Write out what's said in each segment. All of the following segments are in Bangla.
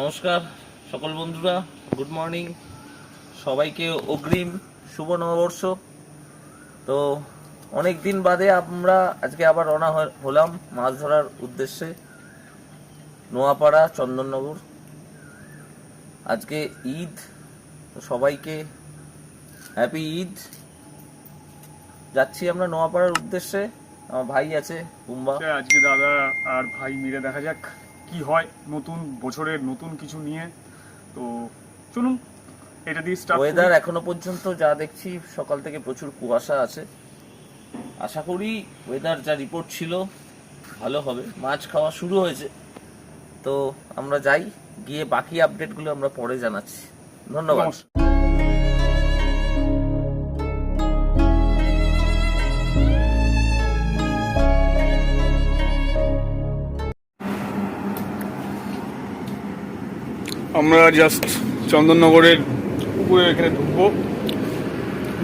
নমস্কার, সকল বন্ধুরা গুড মর্নিং সবাইকে অগ্রিম শুভ নববর্ষ। তো অনেক দিন বাদে আমরা আজকে আবার রওনা হলাম মাছ ধরার উদ্দেশ্যে নোয়াপাড়া, চন্দননগর। আজকে ঈদ সবাইকে হ্যাপি ঈদ। যাচ্ছি আমরা নোয়াপাড়ার উদ্দেশ্যে, আমার ভাই আছে, বুম্বা। আজকে দাদা আর ভাই মিলে দেখা যাক। কি হয় নতুন বছরের নতুন কিছু নিয়ে। তো চলুন এটা দিয়ে স্টার্ট ওয়েদার এখনও পর্যন্ত যা দেখছি সকাল থেকে প্রচুর কুয়াশা আছে। আশা করি ওয়েদার যা রিপোর্ট ছিল ভালো হবে। মাছ খাওয়া শুরু হয়েছে। তো আমরা যাই গিয়ে বাকি আপডেটগুলো আমরা পরে জানাচ্ছি। ধন্যবাদ। আমরা জাস্ট চন্দননগরের পুকুরে এখানে ঢুকবো।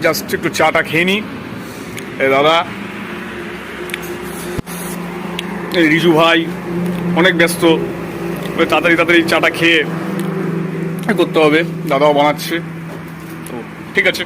জাস্ট একটু চাটা খেয়ে নিই দাদা, এই রিজু ভাই অনেক ব্যস্ত। তাড়াতাড়ি তাড়াতাড়ি চাটা খেয়ে করতে হবে। দাদাও বানাচ্ছে। তো ঠিক আছে।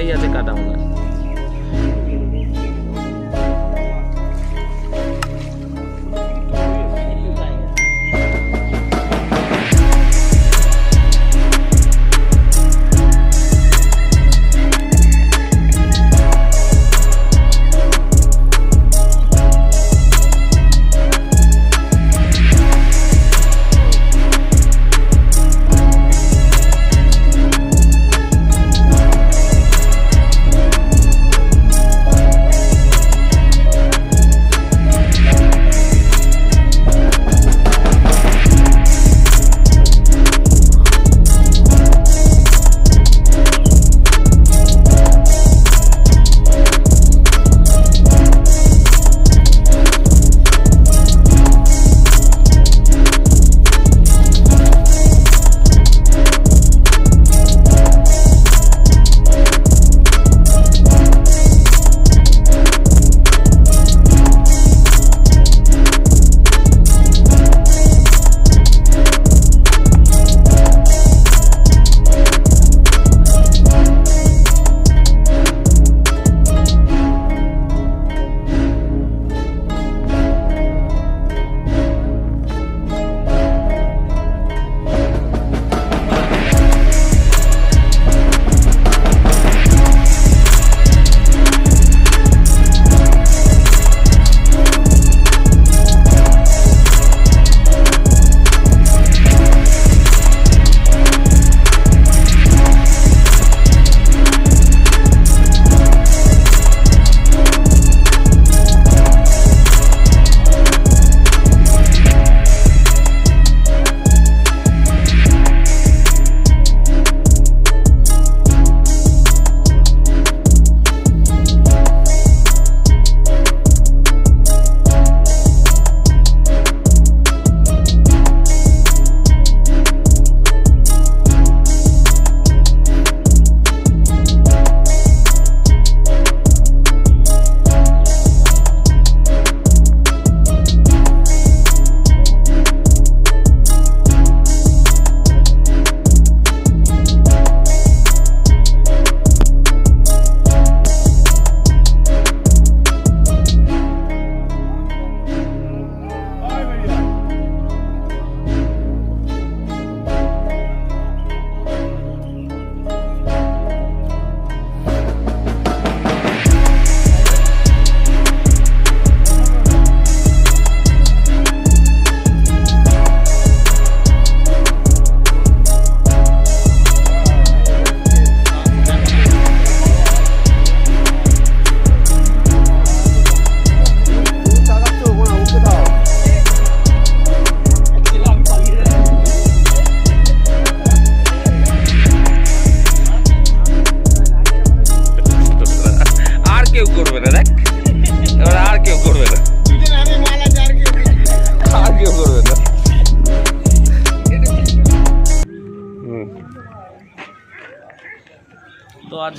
একটাই আছে কাটা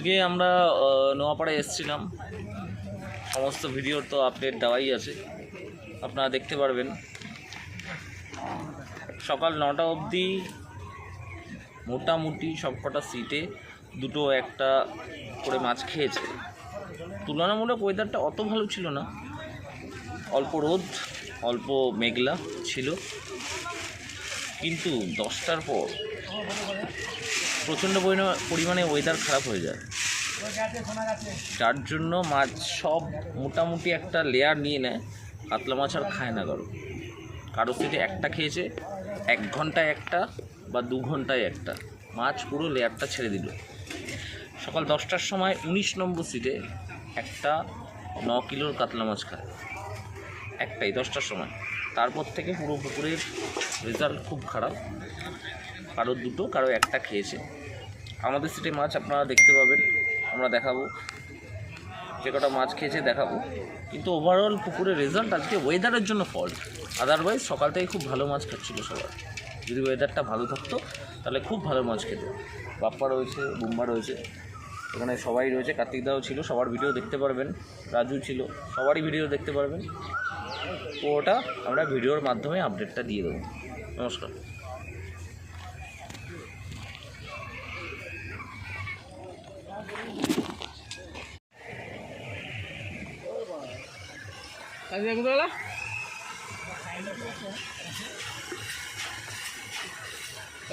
আজকে আমরা নোয়াপাড়ায় এসেছিলাম। সমস্ত ভিডিওর তো আপডেট দেওয়াই আছে। আপনারা দেখতে পারবেন। সকাল নটা অবধি মোটামুটি সবকটা সিটে দুটো একটা করে মাছ খেয়েছে। তুলনামূলক ওয়েদারটা অত ভালো ছিল না। অল্প রোদ, অল্প মেঘলা ছিল। কিন্তু দশটার পর প্রচণ্ড পরিমা- পরিমাণে ওয়েদার খারাপ হয়ে যায়। যার জন্য মাছ সব মোটামুটি একটা লেয়ার নিয়ে নেয় কাতলা মাছ আর খায় না কারও। কারও সিটে একটা খেয়েছে, এক ঘন্টায় একটা বা দু ঘন্টায় একটা। মাছ পুরো লেয়ারটা ছেড়ে দিল। সকাল দশটার সময় উনিশ নম্বর সিটে একটা ন কিলোর কাতলা মাছ খায়। একটাই, দশটার সময়। তারপর থেকে পুরো পুকুরের রেজাল্ট খুব খারাপ। কারও দুটো, কারও একটা খেয়েছে। আমাদের সিটে মাছ আপনারা দেখতে পাবেন, আমরা দেখাবো। যে কটা মাছ খেয়েছে দেখাবো। কিন্তু ওভারঅল পুকুরের রেজাল্ট আজকে ওয়েদারের জন্য ফল্ট আদারওয়াইজ সকাল থেকে খুব ভালো মাছ খাচ্ছিল সবার যদি ওয়েদারটা ভালো থাকতো, তাহলে খুব ভালো মাছ খেত। বাপ্পা রয়েছে, বুম্বা রয়েছে, এখানে সবাই রয়েছে, কার্তিক দাও ছিল, সবার ভিডিও দেখতে পারবেন, রাজু ছিল, সবারই ভিডিও দেখতে পারবেন। ওটা আমরা ভিডিওর মাধ্যমে আপডেটটা দিয়ে দেবো। নমস্কার।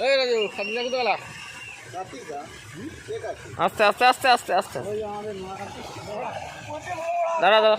এই রাজু জাগতে গেলা আস্তে আস্তে আস্তে আস্তে আস্তে দাঁড়া দাঁড়া